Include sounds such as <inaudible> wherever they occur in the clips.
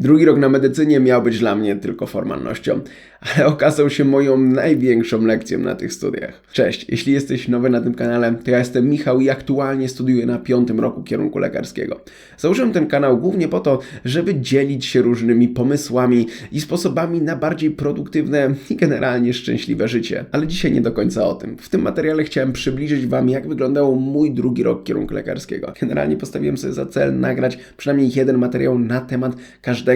Drugi rok na medycynie miał być dla mnie tylko formalnością, ale okazał się moją największą lekcją na tych studiach. Cześć, jeśli jesteś nowy na tym kanale, to ja jestem Michał i aktualnie studiuję na piątym roku kierunku lekarskiego. Założyłem ten kanał głównie po to, żeby dzielić się różnymi pomysłami i sposobami na bardziej produktywne i generalnie szczęśliwe życie. Ale dzisiaj nie do końca o tym. W tym materiale chciałem przybliżyć Wam, jak wyglądał mój drugi rok kierunku lekarskiego. Generalnie postawiłem sobie za cel nagrać przynajmniej jeden materiał na temat każdego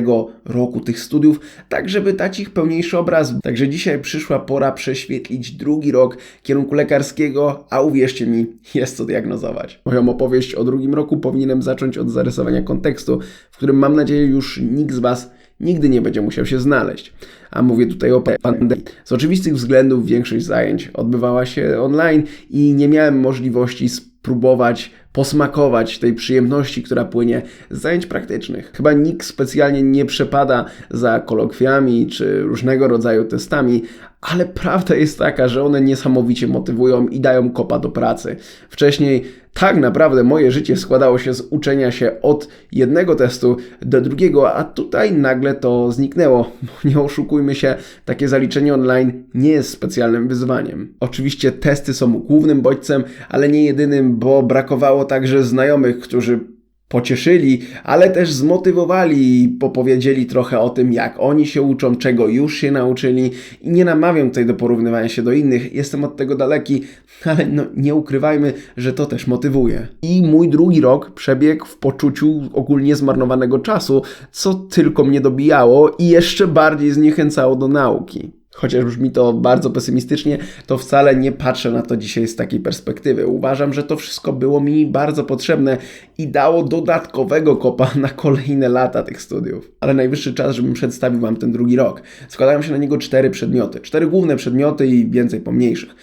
roku tych studiów, tak żeby dać ich pełniejszy obraz. Także dzisiaj przyszła pora prześwietlić drugi rok kierunku lekarskiego, a uwierzcie mi, jest co diagnozować. Moją opowieść o drugim roku powinienem zacząć od zarysowania kontekstu, w którym mam nadzieję już nikt z Was nigdy nie będzie musiał się znaleźć. A mówię tutaj o pandemii. Z oczywistych względów większość zajęć odbywała się online i nie miałem możliwości spróbować posmakować tej przyjemności, która płynie z zajęć praktycznych. Chyba nikt specjalnie nie przepada za kolokwiami czy różnego rodzaju testami, ale prawda jest taka, że one niesamowicie motywują i dają kopa do pracy. Wcześniej tak naprawdę moje życie składało się z uczenia się od jednego testu do drugiego, a tutaj nagle to zniknęło. <laughs> Nie oszukujmy się, takie zaliczenie online nie jest specjalnym wyzwaniem. Oczywiście testy są głównym bodźcem, ale nie jedynym, bo brakowało także znajomych, którzy pocieszyli, ale też zmotywowali i popowiedzieli trochę o tym, jak oni się uczą, czego już się nauczyli i nie namawiam tutaj do porównywania się do innych, jestem od tego daleki, <laughs> ale no, nie ukrywajmy, że to też motywuje. I mój drugi rok przebiegł w poczuciu ogólnie zmarnowanego czasu, co tylko mnie dobijało i jeszcze bardziej zniechęcało do nauki chociaż brzmi to bardzo pesymistycznie, to wcale nie patrzę na to dzisiaj z takiej perspektywy. Uważam, że to wszystko było mi bardzo potrzebne i dało dodatkowego kopa na kolejne lata tych studiów. Ale najwyższy czas, żebym przedstawił Wam ten drugi rok. Składają się na niego cztery przedmioty. Cztery główne przedmioty i więcej pomniejszych.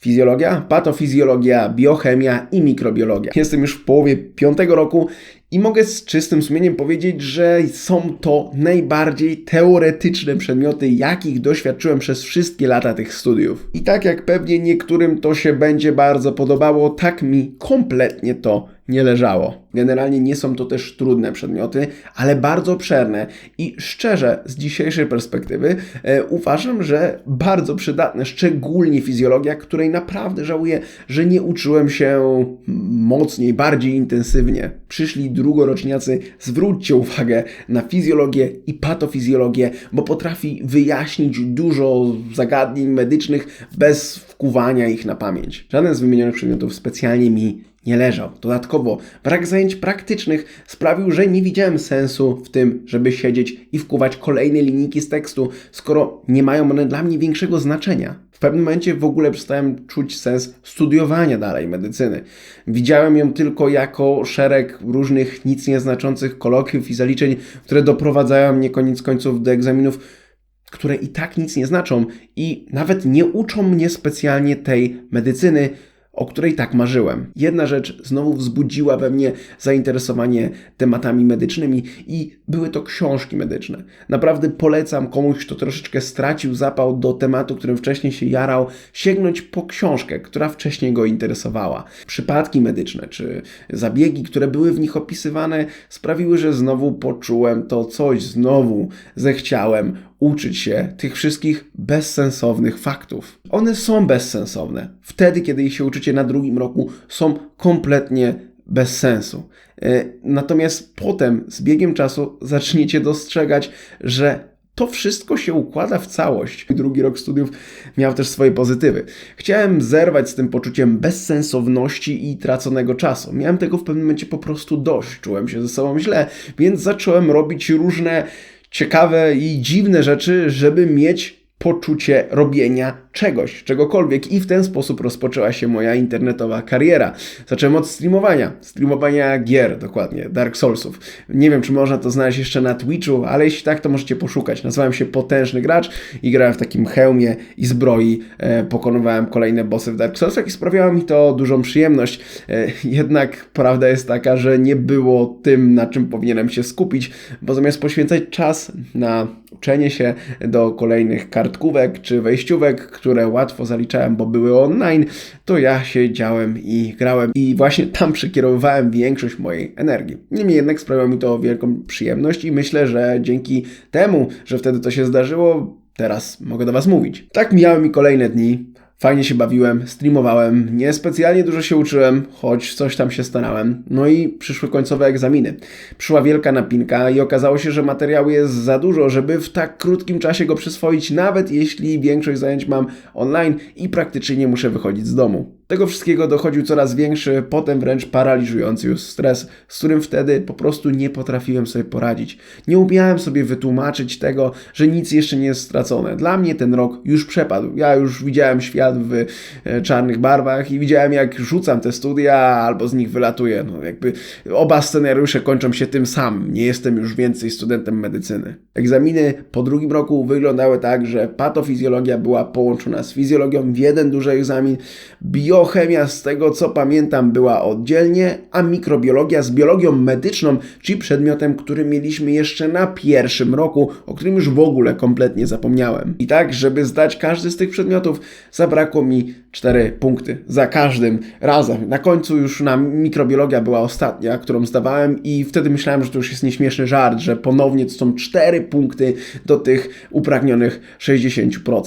Fizjologia, patofizjologia, biochemia i mikrobiologia. Jestem już w połowie piątego roku i mogę z czystym sumieniem powiedzieć, że są to najbardziej teoretyczne przedmioty, jakich doświadczyłem przez wszystkie lata tych studiów. I tak jak pewnie niektórym to się będzie bardzo podobało, tak mi kompletnie to nie leżało. Generalnie nie są to też trudne przedmioty, ale bardzo obszerne i szczerze z dzisiejszej perspektywy e, uważam, że bardzo przydatne, szczególnie fizjologia, której naprawdę żałuję, że nie uczyłem się mocniej, bardziej intensywnie. Przyszli drugoroczniacy, zwróćcie uwagę na fizjologię i patofizjologię, bo potrafi wyjaśnić dużo zagadnień medycznych bez wkuwania ich na pamięć. Żaden z wymienionych przedmiotów specjalnie mi nie leżał. Dodatkowo brak zajęć praktycznych sprawił, że nie widziałem sensu w tym, żeby siedzieć i wkuwać kolejne linijki z tekstu, skoro nie mają one dla mnie większego znaczenia. Pewnym momencie w ogóle przestałem czuć sens studiowania dalej medycyny. Widziałem ją tylko jako szereg różnych nic nieznaczących kolokwiów i zaliczeń, które doprowadzają mnie koniec końców do egzaminów, które i tak nic nie znaczą i nawet nie uczą mnie specjalnie tej medycyny, o której tak marzyłem. Jedna rzecz znowu wzbudziła we mnie zainteresowanie tematami medycznymi i były to książki medyczne. Naprawdę polecam komuś, kto troszeczkę stracił zapał do tematu, którym wcześniej się jarał, sięgnąć po książkę, która wcześniej go interesowała. Przypadki medyczne czy zabiegi, które były w nich opisywane, sprawiły, że znowu poczułem to coś, znowu zechciałem uczyć się tych wszystkich bezsensownych faktów. One są bezsensowne. Wtedy, kiedy ich się uczycie na drugim roku, są kompletnie bez sensu. E, natomiast potem, z biegiem czasu, zaczniecie dostrzegać, że to wszystko się układa w całość. Drugi rok studiów miał też swoje pozytywy. Chciałem zerwać z tym poczuciem bezsensowności i traconego czasu. Miałem tego w pewnym momencie po prostu dość. Czułem się ze sobą źle, więc zacząłem robić różne ciekawe i dziwne rzeczy, żeby mieć poczucie robienia czegoś, czegokolwiek i w ten sposób rozpoczęła się moja internetowa kariera. Zacząłem od streamowania, streamowania gier dokładnie, Dark Soulsów. Nie wiem, czy można to znaleźć jeszcze na Twitchu, ale jeśli tak, to możecie poszukać. Nazywałem się Potężny Gracz i grałem w takim hełmie i zbroi, e, pokonywałem kolejne bossy w Dark Soulsach i sprawiało mi to dużą przyjemność. E, jednak prawda jest taka, że nie było tym, na czym powinienem się skupić, bo zamiast poświęcać czas na uczenie się do kolejnych kartkówek czy wejściówek, które łatwo zaliczałem, bo były online, to ja siedziałem i grałem i właśnie tam przekierowywałem większość mojej energii. Niemniej jednak sprawiało mi to wielką przyjemność i myślę, że dzięki temu, że wtedy to się zdarzyło, teraz mogę do Was mówić. Tak mijały mi kolejne dni. Fajnie się bawiłem, streamowałem, niespecjalnie dużo się uczyłem, choć coś tam się starałem. No i przyszły końcowe egzaminy. Przyszła wielka napinka i okazało się, że materiału jest za dużo, żeby w tak krótkim czasie go przyswoić, nawet jeśli większość zajęć mam online i praktycznie nie muszę wychodzić z domu. Tego wszystkiego dochodził coraz większy, potem wręcz paraliżujący już stres, z którym wtedy po prostu nie potrafiłem sobie poradzić. Nie umiałem sobie wytłumaczyć tego, że nic jeszcze nie jest stracone. Dla mnie ten rok już przepadł. Ja już widziałem świat w e, czarnych barwach i widziałem jak rzucam te studia albo z nich wylatuję. No jakby oba scenariusze kończą się tym samym. Nie jestem już więcej studentem medycyny. Egzaminy po drugim roku wyglądały tak, że patofizjologia była połączona z fizjologią w jeden duży egzamin, bio biochemia, z tego co pamiętam, była oddzielnie, a mikrobiologia z biologią medyczną, czyli przedmiotem, który mieliśmy jeszcze na pierwszym roku, o którym już w ogóle kompletnie zapomniałem. I tak, żeby zdać każdy z tych przedmiotów, zabrakło mi 4 punkty za każdym razem. Na końcu już na mikrobiologia była ostatnia, którą zdawałem i wtedy myślałem, że to już jest nieśmieszny żart, że ponownie to są 4 punkty do tych upragnionych 60%.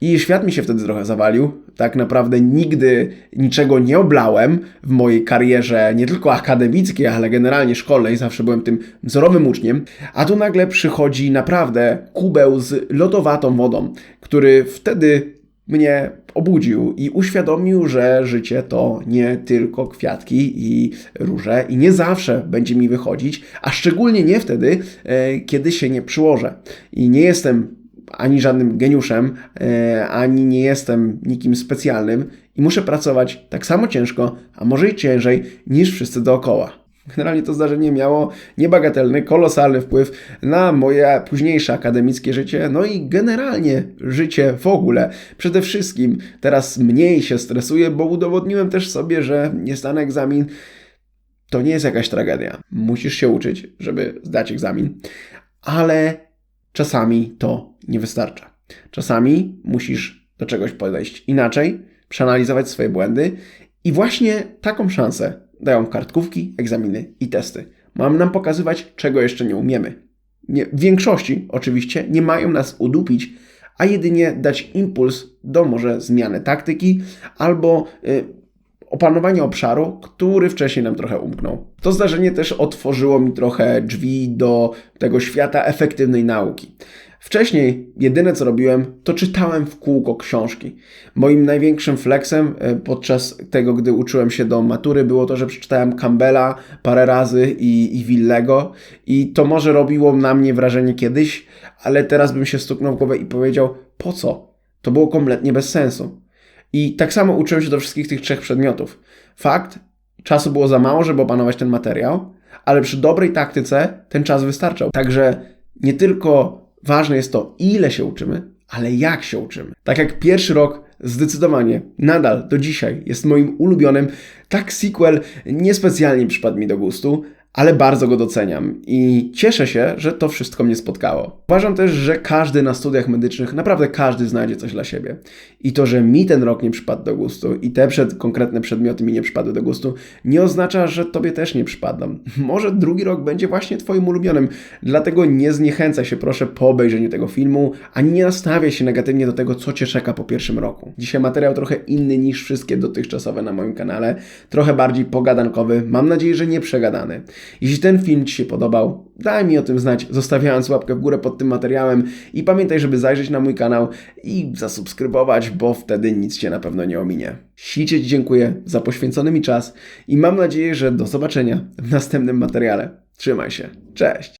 I świat mi się wtedy trochę zawalił. Tak naprawdę nigdy niczego nie oblałem w mojej karierze, nie tylko akademickiej, ale generalnie szkolnej. Zawsze byłem tym wzorowym uczniem. A tu nagle przychodzi naprawdę kubeł z lodowatą wodą, który wtedy mnie obudził i uświadomił, że życie to nie tylko kwiatki i róże i nie zawsze będzie mi wychodzić, a szczególnie nie wtedy, e, kiedy się nie przyłożę. I nie jestem ani żadnym geniuszem, e, ani nie jestem nikim specjalnym i muszę pracować tak samo ciężko, a może i ciężej niż wszyscy dookoła. Generalnie to zdarzenie miało niebagatelny, kolosalny wpływ na moje późniejsze akademickie życie, no i generalnie życie w ogóle. Przede wszystkim teraz mniej się stresuję, bo udowodniłem też sobie, że niestany egzamin to nie jest jakaś tragedia. Musisz się uczyć, żeby zdać egzamin, ale czasami to nie wystarcza. Czasami musisz do czegoś podejść inaczej, przeanalizować swoje błędy i właśnie taką szansę dają kartkówki, egzaminy i testy. Mam nam pokazywać, czego jeszcze nie umiemy. Nie, w większości oczywiście nie mają nas udupić, a jedynie dać impuls do może zmiany taktyki albo y, opanowania obszaru, który wcześniej nam trochę umknął. To zdarzenie też otworzyło mi trochę drzwi do tego świata efektywnej nauki. Wcześniej jedyne co robiłem, to czytałem w kółko książki. Moim największym flexem e, podczas tego, gdy uczyłem się do matury, było to, że przeczytałem Campbella parę razy i, i Willego i to może robiło na mnie wrażenie kiedyś, ale teraz bym się stuknął w głowę i powiedział, po co? To było kompletnie bez sensu. I tak samo uczyłem się do wszystkich tych trzech przedmiotów. Fakt, czasu było za mało, żeby opanować ten materiał, ale przy dobrej taktyce ten czas wystarczał. Także nie tylko ważne jest to, ile się uczymy, ale jak się uczymy. Tak jak pierwszy rok zdecydowanie nadal do dzisiaj jest moim ulubionym, tak sequel niespecjalnie przypadł mi do gustu, ale bardzo go doceniam i cieszę się, że to wszystko mnie spotkało. Uważam też, że każdy na studiach medycznych, naprawdę każdy znajdzie coś dla siebie. I to, że mi ten rok nie przypadł do gustu i te przed, konkretne przedmioty mi nie przypadły do gustu, nie oznacza, że tobie też nie przypadną. <laughs> Może drugi rok będzie właśnie twoim ulubionym, dlatego nie zniechęcaj się proszę po obejrzeniu tego filmu, ani nie nastawiaj się negatywnie do tego, co cię czeka po pierwszym roku. Dzisiaj materiał trochę inny niż wszystkie dotychczasowe na moim kanale, trochę bardziej pogadankowy, mam nadzieję, że nie przegadany. Jeśli ten film Ci się podobał, daj mi o tym znać, zostawiając łapkę w górę pod tym materiałem i pamiętaj, żeby zajrzeć na mój kanał i zasubskrybować, bo wtedy nic Cię na pewno nie ominie. Ślicznie Ci dziękuję za poświęcony mi czas i mam nadzieję, że do zobaczenia w następnym materiale. Trzymaj się. Cześć!